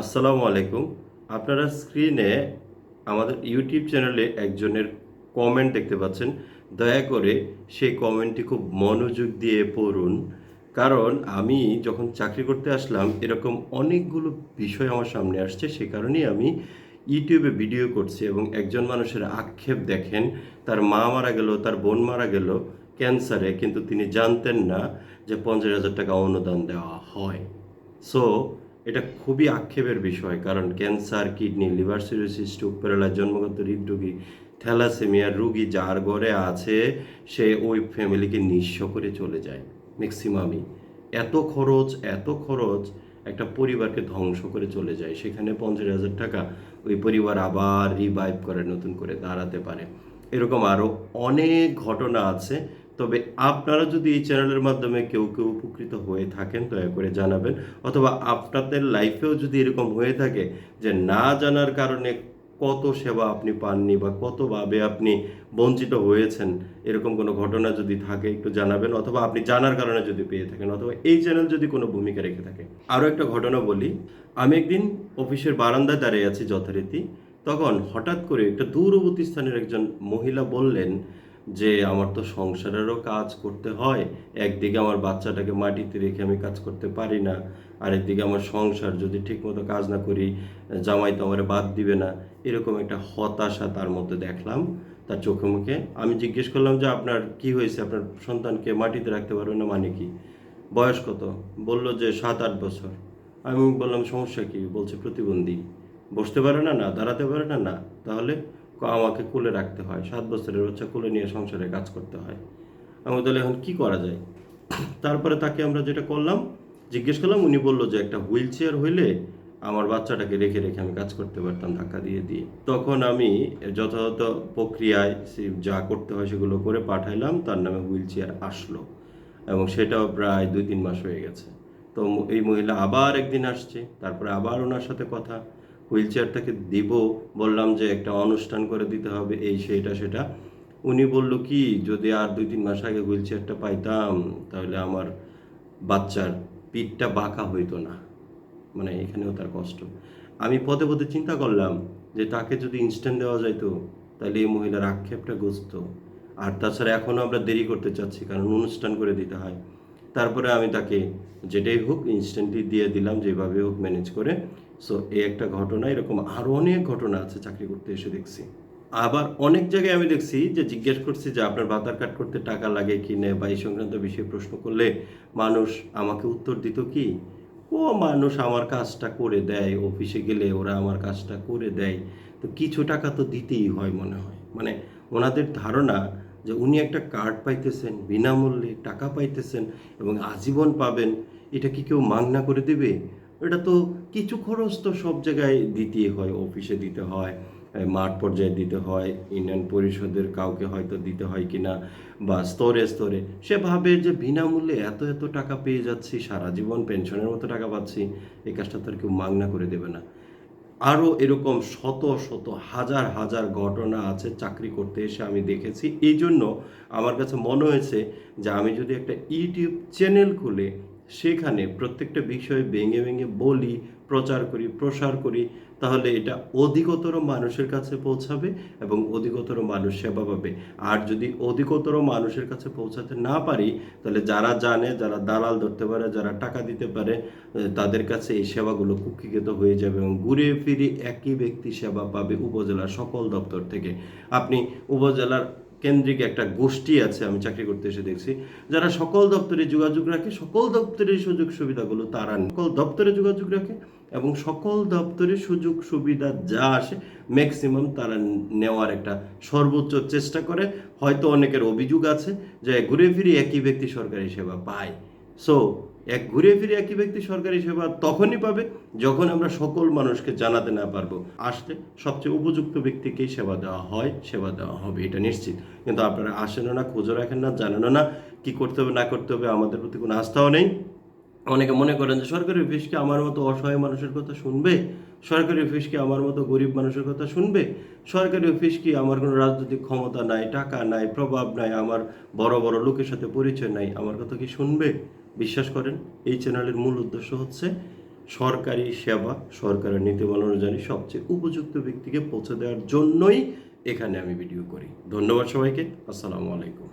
আসসালামু আলাইকুম। আপনারা স্ক্রিনে আমাদের ইউটিউব চ্যানেলে একজনের কমেন্ট দেখতে পাচ্ছেন। দয়া করে সেই কমেন্টটি খুব মনোযোগ দিয়ে পড়ুন। কারণ আমি যখন চাকরি করতে আসলাম, এরকম অনেকগুলো বিষয় আমার সামনে আসছে। সে কারণেই আমি ইউটিউবে ভিডিও করছি এবং একজন মানুষের আক্ষেপ দেখেন, তার মা মারা গেল, তার বোন মারা গেল ক্যান্সারে কিন্তু তিনি জানতেন না যে পঞ্চাশ হাজার টাকা অনুদান দেওয়া হয়। সো এটা খুবই আক্ষেপের বিষয়, কারণ cancer, kidney, liver cirrhosis stroke paralyse জন্মগত হৃদরোগী থ্যালাসেমিয়ার রুগী যার ঘরে আছে, সে ওই ফ্যামিলিকে নিঃস্ব করে চলে যায়। ম্যাক্সিমামই। এত খরচ এত খরচ, একটা পরিবারকে ধ্বংস করে চলে যায়। সেখানে পঞ্চাশ হাজার টাকা ওই পরিবার আবার রিভাইভ করে, নতুন করে দাঁড়াতে পারে। এরকম আরও অনেক ঘটনা আছে তবে আপনারা যদি এই চ্যানেলের মাধ্যমে কেউ কেউ উপকৃত হয়ে থাকেন, দয়া করে জানাবেন। অথবা আপনাদের লাইফেও যদি এরকম হয়ে থাকে যে না জানার কারণে কত সেবা আপনি পাননি বা কতভাবে আপনি বঞ্চিত হয়েছেন, এরকম কোনো ঘটনা যদি থাকে, একটু জানাবেন। অথবা আপনি জানার কারণে যদি পেয়ে থাকেন, অথবা এই চ্যানেল যদি কোনো ভূমিকা রেখে থাকে। আরও একটা ঘটনা বলি। আমি একদিন অফিসের বারান্দায় দাঁড়িয়ে আছি যথারীতি। তখন হঠাৎ করে একটা দূরবর্তী স্থানের একজন মহিলা বললেন যে আমার তো সংসারেরও কাজ করতে হয়, একদিকে আমার বাচ্চাটাকে মাটিতে রেখে আমি কাজ করতে পারি না, আরেকদিকে আমার সংসার যদি ঠিকমতো কাজ না করি, জামাই তো আমার বাদ দিবে না, এরকম একটা হতাশা তার মধ্যে দেখলাম, তার চোখে মুখে। আমি জিজ্ঞেস করলাম যে, আপনার কি হয়েছে? আপনার সন্তানকে মাটিতে রাখতে পারবেন না মানে কি? বয়স কত? বলল যে সাত আট বছর। আমি বললাম, সমস্যা কি? বলছে, প্রতিবন্ধী। বসতে পারে না না, দাঁড়াতে পারে না না, তাহলে? আমাকে কোলে রাখতে হয়, সাত বছরের বাচ্চা কোলে নিয়ে সংসারে কাজ করতে হয়। আমি তাহলে এখন কি করা যায়? তারপরে তাকে আমরা যেটা করলাম, জিজ্ঞেস করলাম, উনি বলল যে একটা হুইল চেয়ার হইলে আমার বাচ্চাটাকে রেখে রেখে আমি কাজ করতে পারতাম, ধাক্কা দিয়ে দিয়ে। তখন আমি যথাযথ প্রক্রিয়ায় যা করতে হয় সেগুলো করে পাঠাইলাম, তার নামে হুইল চেয়ার আসলো। এবং সেটাও প্রায় দুই, তিন মাস হয়ে গেছে। তো এই মহিলা আবার একদিন আসছে, তারপরে আবার ওনার সাথে কথা। হুইল চেয়ারটাকে দিব, বললাম যে একটা অনুষ্ঠান করে দিতে হবে, এই সেটা সেটা। উনি বলল, কি, যদি আর দুই তিন মাস আগে হুইল চেয়ারটা পাইতাম, তাহলে আমার বাচ্চার পিঠটা বাঁকা হইতো না। মানে এখানেও তার কষ্ট। আমি পদে পদে চিন্তা করলাম যে তাকে যদি ইনস্ট্যান্ট দেওয়া যাইতো, তাহলে এই মহিলার আক্ষেপটা গুছত আর তাছাড়া এখনও আমরা দেরি করতে চাচ্ছি, কারণ অনুষ্ঠান করে দিতে হয়। তারপরে আমি তাকে যেটাই হোক ইনস্ট্যান্টলি দিয়ে দিলাম, যেভাবে হোক ম্যানেজ করে। সো এই একটা ঘটনা, এরকম আরও অনেক ঘটনা আছে চাকরি করতে এসে দেখছি। আবার অনেক জায়গায় আমি দেখছি যে জিজ্ঞেস করছি যে আপনার ভাতার কার্ড করতে টাকা লাগে কি না, বা এই সংক্রান্ত বিষয়ে প্রশ্ন করলে মানুষ আমাকে উত্তর দিত কি? ও মানুষ আমার কাজটা করে দেয়, অফিসে গেলে ওরা আমার কাজটা করে দেয়। তো কিছু টাকা তো দিতেই হয় মনে হয়। মানে ওনাদের ধারণা যে উনি একটা কার্ড পাইতেছেন, বিনামূল্যে টাকা পাইতেছেন এবং আজীবন পাবেন, এটা কি কেউ মাগনা করে দেবে? এটা তো কিছু খরচ তো সব জায়গায় দিতেই হয় অফিসে দিতে হয় মাঠ পর্যায়ে দিতে হয়, ইউনিয়ন পরিষদের কাউকে হয়তো দিতে হয় কিনা বা স্তরে স্তরে। সে ভাবে যে বিনামূল্যে এত এত টাকা পেয়ে যাচ্ছি, সারা জীবন পেনশনের মতো টাকা পাচ্ছি, এই কাজটা তো আর কেউ মাগনা করে দেবে না। আরও এরকম শত শত হাজার হাজার ঘটনা আছে চাকরি করতে এসে আমি দেখেছি। এই জন্য আমার কাছে মনে হয়েছে যে আমি যদি একটা ইউটিউব চ্যানেল খুলে সেখানে প্রত্যেকটা বিষয় ভেঙে ভেঙে বলি, প্রচার করি, প্রসার করি, তাহলে এটা অধিকতর মানুষের কাছে পৌঁছাবে এবং অধিকতর মানুষ সেবা পাবে। আর যদি অধিকতর মানুষের কাছে পৌঁছাতে না পারি, তাহলে যারা জানে, যারা দালাল ধরতে পারে, যারা টাকা দিতে পারে, তাদের কাছে এই সেবাগুলো কুক্ষিগত হয়ে যাবে এবং ঘুরে ফিরে একই ব্যক্তি সেবা পাবে উপজেলার সকল দপ্তর থেকে। আপনি উপজেলার কেন্দ্রিক একটা গোষ্ঠী আছে, আমি চাকরি করতে এসে দেখছি, যারা সকল দপ্তরে যোগাযোগ রাখে, সকল দপ্তরের সুযোগ সুবিধাগুলো তারা সকল দপ্তরে যোগাযোগ রাখে এবং সকল দপ্তরের সুযোগ সুবিধা যা আসে ম্যাক্সিমাম তারা নেওয়ার একটা সর্বোচ্চ চেষ্টা করে। হয়তো অনেকের অভিযোগ আছে যে ঘুরে ফিরে একই ব্যক্তি সরকারি সেবা পায়। সো এক ঘুরে ফিরে একই ব্যক্তি সরকারি সেবা তখনই পাবে যখন আমরা সকল মানুষকে জানাতে না পারব। আসলে সবচেয়ে উপযুক্ত ব্যক্তিকেই সেবা দেওয়া হয়, সেবা দেওয়া হবে, এটা নিশ্চিত। কিন্তু আপনারা আসেনও না, খোঁজও রাখেন না, জানেনও না কি করতে হবে, না করতে হবে, আমাদের প্রতি কোনো আস্থাও নেই। অনেকে মনে করেন যে, সরকারি অফিস কি আমার মতো অসহায় মানুষের কথা শুনবে? সরকারি অফিস কি আমার মতো গরিব মানুষের কথা শুনবে? সরকারি অফিস কি আমার কোনো রাজনৈতিক ক্ষমতা নাই, টাকা নাই, প্রভাব নাই, আমার বড় বড় লোকের সাথে পরিচয় নাই, আমার কথা কি শুনবে? বিশ্বাস করেন, এই চ্যানেলের মূল উদ্দেশ্য হচ্ছে সরকারি সেবা, সরকারের নীতিমালা অনুযায়ী সবচেয়ে উপযুক্ত ব্যক্তিকে পৌঁছে দেওয়ার জন্যই এখানে আমি ভিডিও করি। ধন্যবাদ সবাইকে। আসসালামু আলাইকুম।